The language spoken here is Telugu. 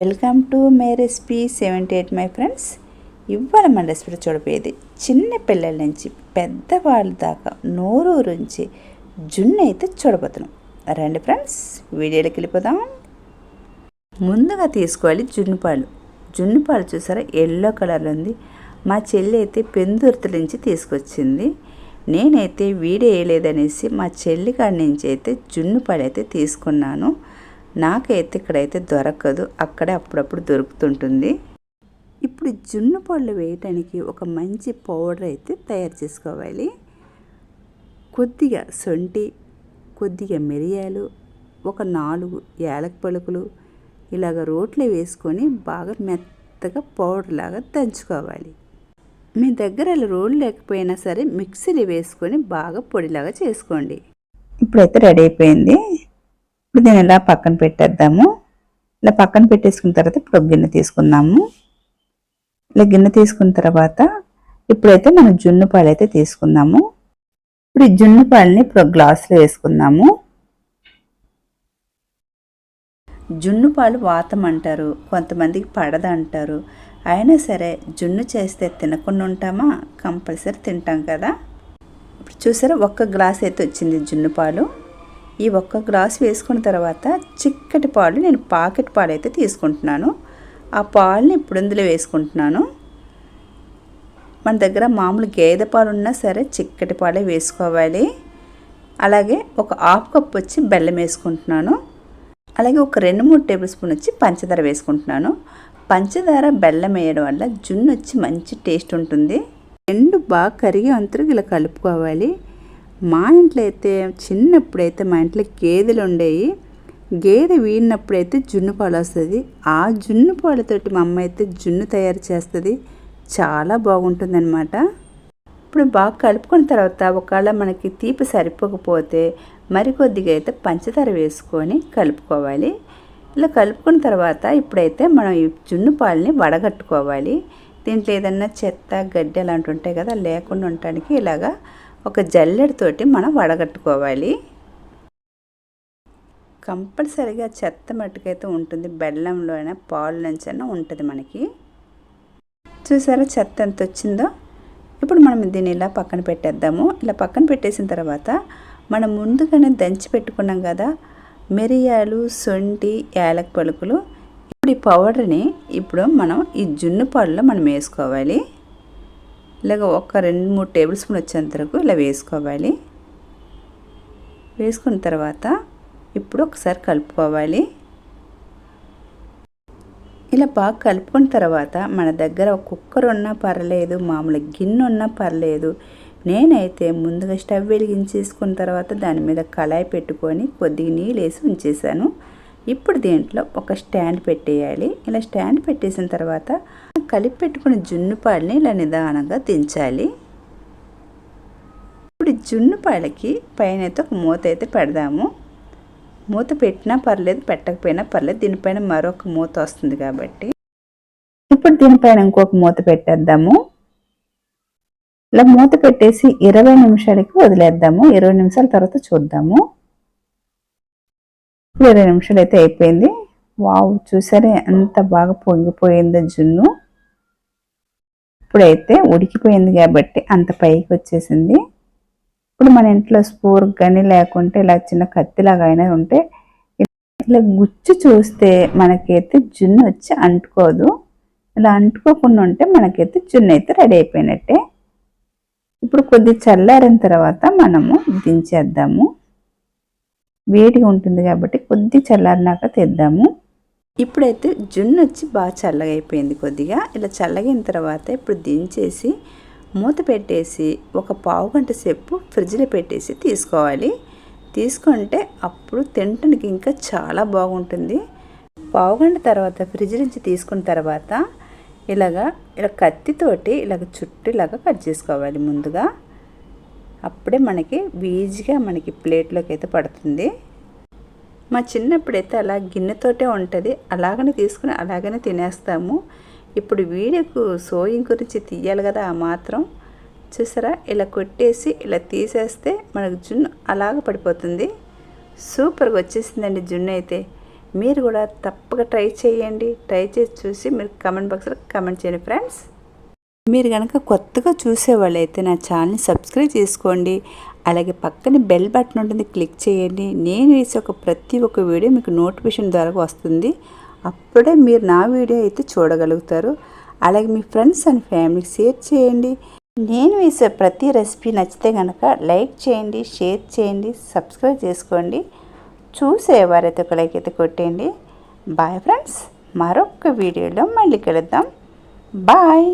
Welcome to my recipe seventy eight my friends ఇవాళ మన రెసిపీ చూడపోయేది చిన్న పిల్లల నుంచి పెద్దవాళ్ళ దాకా నోరూరించి జున్ను అయితే చూడబోతున్నాం. రండి ఫ్రెండ్స్ వీడియోలోకి వెళ్ళిపోదాం. ముందుగా తీసుకోవాలి జున్ను పాలు. జున్ను పాలు చూసారా? ఎల్లో కలర్లో ఉంది. మా చెల్లి అయితే పెందుర్తుల నుంచి తీసుకొచ్చింది. నేనైతే వీడియో వేయలేదనేసి మా చెల్లి కాడి నుంచి అయితే జున్ను పాలు అయితే తీసుకున్నాను. నాకైతే ఇక్కడైతే దొరకదు. అక్కడే అప్పుడప్పుడు దొరుకుతుంటుంది. ఇప్పుడు జున్ను పళ్ళు వేయటానికి ఒక మంచి పౌడర్ అయితే తయారు చేసుకోవాలి. కొద్దిగా సొంటి కొద్దిగా మిరియాలు ఒక నాలుగు యాలక పలుకులు ఇలాగ రోట్లో వేసుకొని బాగా మెత్తగా పౌడర్ లాగా దంచుకోవాలి. మీ దగ్గర ఇలా లేకపోయినా సరే మిక్సీలు వేసుకొని బాగా పొడిలాగా చేసుకోండి. ఇప్పుడైతే రెడీ అయిపోయింది. ఇప్పుడు దీన్ని ఇలా పక్కన పెట్టేద్దాము. ఇలా పక్కన పెట్టేసుకున్న తర్వాత ఇప్పుడు గిన్నె తీసుకుందాము. ఇలా గిన్నె తీసుకున్న తర్వాత ఇప్పుడైతే మనం జున్ను పాలు అయితే తీసుకుందాము. ఇప్పుడు ఈ జున్ను పాలని ఇప్పుడు గ్లాసులో వేసుకుందాము. జున్ను పాలు వాతం అంటారు కొంతమందికి పడద అంటారు అయినా సరే జున్ను చేస్తే తినకుండా ఉంటామా? కంపల్సరీ తింటాం కదా. ఇప్పుడు చూసారా ఒక్క గ్లాస్ అయితే వచ్చింది జున్ను పాలు. ఈ ఒక్క గ్లాస్ వేసుకున్న తర్వాత చిక్కటి పాలు నేను పాకెట్ పాలు అయితే తీసుకుంటున్నాను. ఆ పాలని ఇప్పుడు ఇందులో వేసుకుంటున్నాను. మన దగ్గర మామూలు గేదె పాలు ఉన్నా సరే చిక్కటి పాలే వేసుకోవాలి. అలాగే ఒక హాఫ్ కప్ వచ్చి బెల్లం వేసుకుంటున్నాను. అలాగే ఒక రెండు మూడు టేబుల్ స్పూన్ వచ్చి పంచదార వేసుకుంటున్నాను. పంచదార బెల్లం వేయడం వల్ల జున్ను వచ్చి మంచి టేస్ట్ ఉంటుంది. రెండు బాగా కరిగే అంతరకు ఇలా కలుపుకోవాలి. మా ఇంట్లో అయితే చిన్నప్పుడైతే మా ఇంట్లో గేదెలు ఉండేవి గేదె వీడినప్పుడైతే జున్ను పాలు వస్తుంది. ఆ జున్ను పాలతోటి మా అమ్మ అయితే జున్ను తయారు చేస్తుంది. చాలా బాగుంటుంది అనమాట ఇప్పుడు బాగా కలుపుకున్న తర్వాత ఒకవేళ మనకి తీపి సరిపోకపోతే మరికొద్దిగా అయితే పంచదార వేసుకొని కలుపుకోవాలి. ఇలా కలుపుకున్న తర్వాత ఇప్పుడైతే మనం ఈ జున్ను పాలని వడగట్టుకోవాలి. దీంట్లో ఏదన్నా చెత్త గడ్డి అలాంటి ఉంటాయి కదా లేకుండా ఉండటానికి ఇలాగా ఒక జల్లెడతోటి మనం వడగట్టుకోవాలి. కంపల్సరిగా చెత్త మట్టుకైతే ఉంటుంది. బెల్లంలో అయినా పాలు నుంచి అయినా ఉంటుంది మనకి. చూసారా చెత్త ఎంత వచ్చిందో? ఇప్పుడు మనం దీన్ని ఇలా పక్కన పెట్టేద్దాము. ఇలా పక్కన పెట్టేసిన తర్వాత మనం ముందుగానే దంచి పెట్టుకున్నాం కదా మిరియాలు సొంటి యాలక పలుకులు. ఇప్పుడు ఈ పౌడర్ని ఇప్పుడు మనం ఈ జున్ను పాలులో మనం వేసుకోవాలి. ఇలాగ ఒక రెండు మూడు టేబుల్ స్పూన్ వచ్చేంత వరకు ఇలా వేసుకోవాలి. వేసుకున్న తర్వాత ఇప్పుడు ఒకసారి కలుపుకోవాలి. ఇలా బాగా కలుపుకున్న తర్వాత మన దగ్గర కుక్కర్ ఉన్నా పర్లేదు మామూలు గిన్నె ఉన్నా పర్లేదు. నేనైతే ముందుగా స్టవ్ వెలిగించేసుకున్న తర్వాత దాని మీద కళాయి పెట్టుకొని కొద్దిగా నీళ్ళు వేసి ఉంచేసాను ఇప్పుడు దీంట్లో ఒక స్టాండ్ పెట్టేయాలి. ఇలా స్టాండ్ పెట్టేసిన తర్వాత కలిపి పెట్టుకున్న జున్ను పాలని ఇలా నిదానంగా దించాలి. ఇప్పుడు జున్ను పాలకి పైన అయితే ఒక మూత అయితే పెడదాము. మూత పెట్టినా పర్లేదు పెట్టకపోయినా పర్లేదు. దీనిపైన మరొక మూత వస్తుంది కాబట్టి. ఇప్పుడు దీనిపైన ఇంకొక మూత పెట్టేద్దాము. ఇలా మూత పెట్టేసి ఇరవై నిమిషాలకి వదిలేద్దాము. ఇరవై నిమిషాల తర్వాత చూద్దాము. ఇరవై నిమిషాలు అయితే అయిపోయింది. వావ్ చూసారే? ఎంత బాగా పొంగిపోయిందో జున్ను. ఇప్పుడైతే ఉడికిపోయింది కాబట్టి అంత పైకి వచ్చేసింది. ఇప్పుడు మన ఇంట్లో స్పూర్ కానీ లేకుంటే ఇలా చిన్న కత్తిలాగా అయినా ఉంటే ఇలా గుచ్చి చూస్తే మనకైతే జున్ను వచ్చి అంటుకోదు. ఇలా అంటుకోకుండా ఉంటే మనకైతే జున్ను అయితే రెడీ అయిపోయినట్టే. ఇప్పుడు కొద్ది చల్లారిన తర్వాత మనము దించేద్దాము. వేడిగా ఉంటుంది కాబట్టి కొద్ది చల్లారినాక తెద్దాము. ఇప్పుడైతే జున్ను వచ్చి బాగా చల్లగా అయిపోయింది కొద్దిగా. ఇలా చల్లగిన తర్వాత ఇప్పుడు దించేసి మూత పెట్టేసి ఒక పావు గంట సేపు ఫ్రిడ్జ్లో పెట్టేసి తీసుకోవాలి. తీసుకుంటే అప్పుడు తినటానికి ఇంకా చాలా బాగుంటుంది. పావు గంట తర్వాత ఫ్రిడ్జ్ నుంచి తీసుకున్న తర్వాత ఇలాగా ఇలా కత్తితోటి ఇలాగ చుట్టూ ఇలాగ కట్ చేసుకోవాలి ముందుగా. అప్పుడే మనకి ఈజీగా మనకి ప్లేట్లోకి అయితే పడుతుంది. మా చిన్నప్పుడైతే అలా గిన్నెతోటే ఉంటుంది. అలాగనే తీసుకుని అలాగనే తినేస్తాము. ఇప్పుడు వీడియోకు సోయింగ్ గురించి తీయాలి కదా ఆ మాత్రం. చూసారా? ఇలా కొట్టేసి ఇలా తీసేస్తే మనకు జున్ను అలాగ పడిపోతుంది. సూపర్గా వచ్చేసిందండి జున్ను అయితే. మీరు కూడా తప్పక ట్రై చేయండి. ట్రై చేసి చూసి మీరు కమెంట్ బాక్స్లో కమెంట్ చేయండి ఫ్రెండ్స్. మీరు కనుక కొత్తగా చూసేవాళ్ళైతే నా ఛానల్ని సబ్స్క్రైబ్ చేసుకోండి. అలాగే పక్కన బెల్ బటన్ ఉంటుంది క్లిక్ చేయండి. నేను వేసే ఒక ప్రతి ఒక్క వీడియో మీకు నోటిఫికేషన్ ద్వారా వస్తుంది. అప్పుడే మీరు నా వీడియో అయితే చూడగలుగుతారు. అలాగే మీ ఫ్రెండ్స్ అండ్ ఫ్యామిలీకి షేర్ చేయండి. నేను వేసే ప్రతి రెసిపీ నచ్చితే కనుక లైక్ చేయండి షేర్ చేయండి సబ్స్క్రైబ్ చేసుకోండి. చూసేవారైతే ఒక లైక్ అయితే కొట్టేయండి. బాయ్ ఫ్రెండ్స్ మరొక వీడియోలో మళ్ళీ కలుద్దాం. బాయ్.